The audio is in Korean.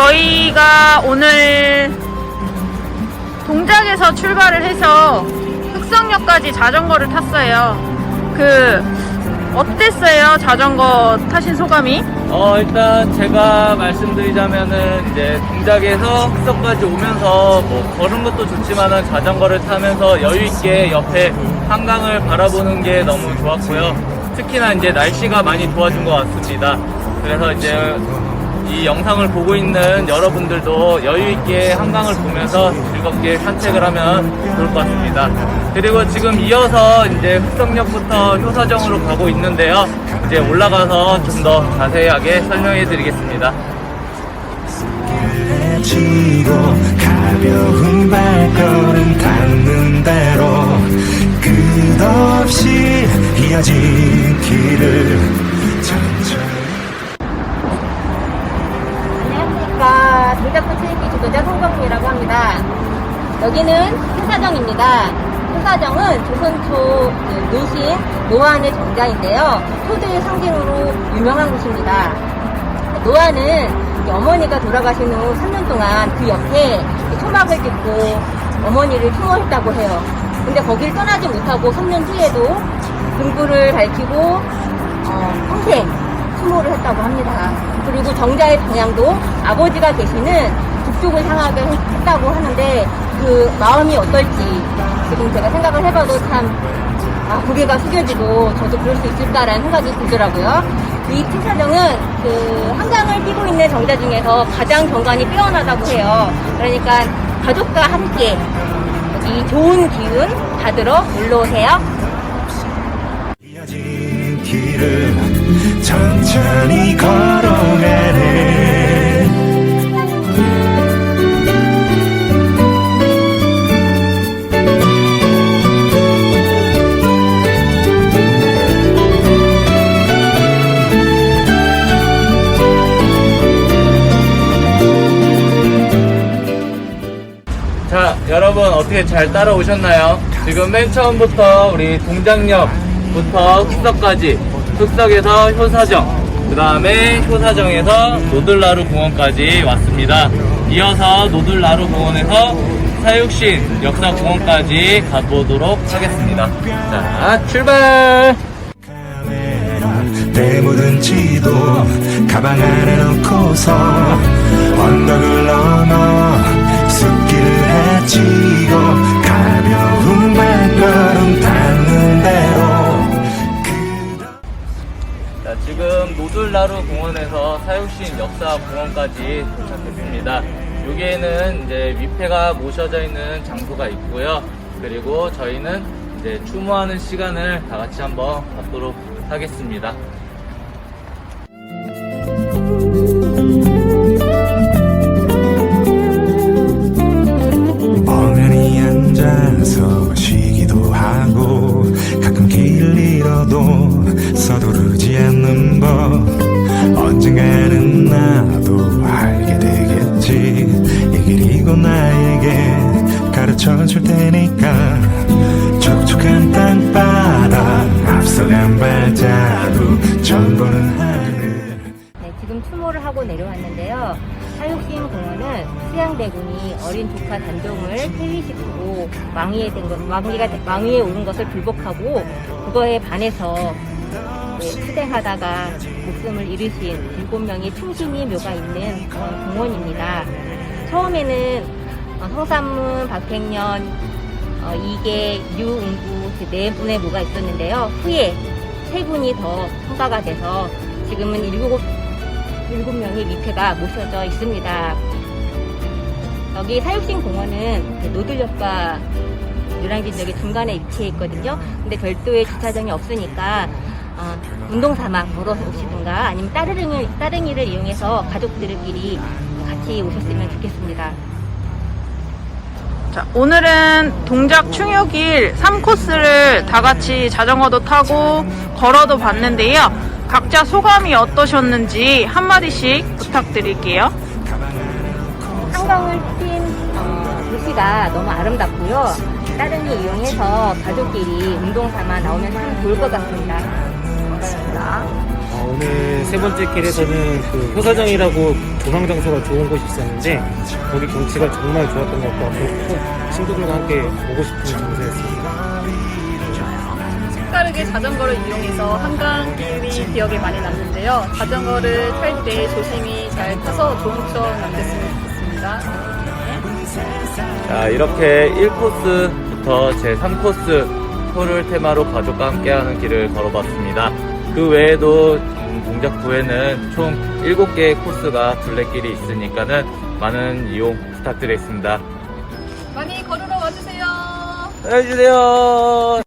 저희가 오늘 동작에서 출발을 해서 흑성역까지 자전거를 탔어요. 그 어땠어요? 자전거 타신 소감이? 어, 일단 제가 말씀드리자면은 이제 동작에서 흑석까지 오면서 뭐 걸은 것도 좋지만은 자전거를 타면서 여유 있게 옆에 한강을 바라보는 게 너무 좋았고요. 특히나 이제 날씨가 많이 도와준 것 같습니다. 그래서 이제 이 영상을 보고 있는 여러분들도 여유 있게 한강을 보면서 즐겁게 산책을 하면 좋을 것 같습니다. 그리고 지금 이어서 이제 흑성역부터 효사정으로 가고 있는데요. 이제 올라가서 좀 더 자세하게 설명해 드리겠습니다. 지고 가벼운 발걸음 닿는 대로 끝없이 이어진 길을 천천히 체육기 주도자 송정민이라고 합니다. 여기는 효사정입니다. 효사정은 조선초 그 노신 노안의 정자인데요. 효도의 상징으로 유명한 곳입니다. 노안은 어머니가 돌아가신 후 3년 동안 그 옆에 초막을 긋고 어머니를 추모했다고 해요. 근데 거길 떠나지 못하고 3년 뒤에도 등불을 밝히고 어, 평생 추모를 했다고 합니다. 그리고 정자의 방향도 아버지가 계시는 북쪽을 향하게 했다고 하는데 그 마음이 어떨지 지금 제가 생각을 해봐도 참 아, 고개가 숙여지고 저도 그럴 수 있을까라는 생각이 들더라고요. 이 티사정은 그 한강을 끼고 있는 정자 중에서 가장 정관이 빼어나다고 해요. 그러니까 가족과 함께 이 좋은 기운 받으러 놀러 오세요. 천천히 걸어가네 자, 여러분 어떻게 잘 따라오셨나요? 지금 맨 처음부터 우리 동작역부터 흑석까지, 흑석에서 효사정, 그 다음에 효사정에서 노들나루 공원까지 왔습니다. 이어서 노들나루 공원에서 사육신 역사공원까지 가보도록 하겠습니다. 자, 출발! 카메라 내 묻은 지도 가방 안에 넣고서 언덕을 넘어 공원에서 사육신 역사공원까지 도착했습니다. 여기에는 이제 위패가 모셔져 있는 장소가 있고요. 그리고 저희는 이제 추모하는 시간을 다 같이 한번 갖도록 하겠습니다. 곧 나에게 가르쳐 줄 테니까 촉촉한 땅바닥 앞서간 발자국 처음 보는 하늘 네, 지금 추모를 하고 내려왔는데요. 사육신 공원은 수양대군이 어린 조카 단종을 폐위시키고 왕위에 된 것, 왕위가 왕위에 오른 것을 불복하고 그거에 반해서 네, 투쟁하다가 목숨을 잃으신 일곱 명의 충신이 묘가 있는 그런 공원입니다. 처음에는 어, 성삼문, 박행년, 어, 이계, 유웅구 그네 분의 묘가 있었는데요. 후에 세 분이 더 성가가 돼서 지금은 일곱 일곱 명의 미패가 모셔져 있습니다. 여기 사육신 공원은 그 노들역과 유랑진역의 중간에 위치해 있거든요. 근데 별도의 주차장이 없으니까 어, 운동 삼아 걸어 오시든가 아니면 따릉이를, 따릉이를 이용해서 가족들끼리 같이 오셨으면 좋겠습니다. 자, 오늘은 동작 충효길 3코스를 다 같이 자전거도 타고 걸어도 봤는데요. 각자 소감이 어떠셨는지 한마디씩 부탁드릴게요. 한강을 뛴 어, 도시가 너무 아름답고요. 따릉이 이용해서 가족끼리 운동 삼아 나오면 참 좋을 것 같습니다. 자, 어, 오늘 세 번째 길에서는 그 효사정이라고 조망 장소가 좋은 곳이 있었는데 거기 경치가 정말 좋았던 것 같고 꼭 친구들과 함께 보고 싶은 장소였습니다. 색다르게 자전거를 이용해서 한강길이 기억에 많이 남는데요. 자전거를 탈 때 조심히 잘 타서 좋은 추억 남겼으면 좋겠습니다. 자, 이렇게 1코스부터 제3코스 토를 테마로 가족과 함께하는 길을 걸어봤습니다. 그 외에도 음, 동작구에는 총 7개의 코스가 둘레길이 있으니까는 많은 이용 부탁드리겠습니다. 많이 걸으러 와주세요. 해주세요.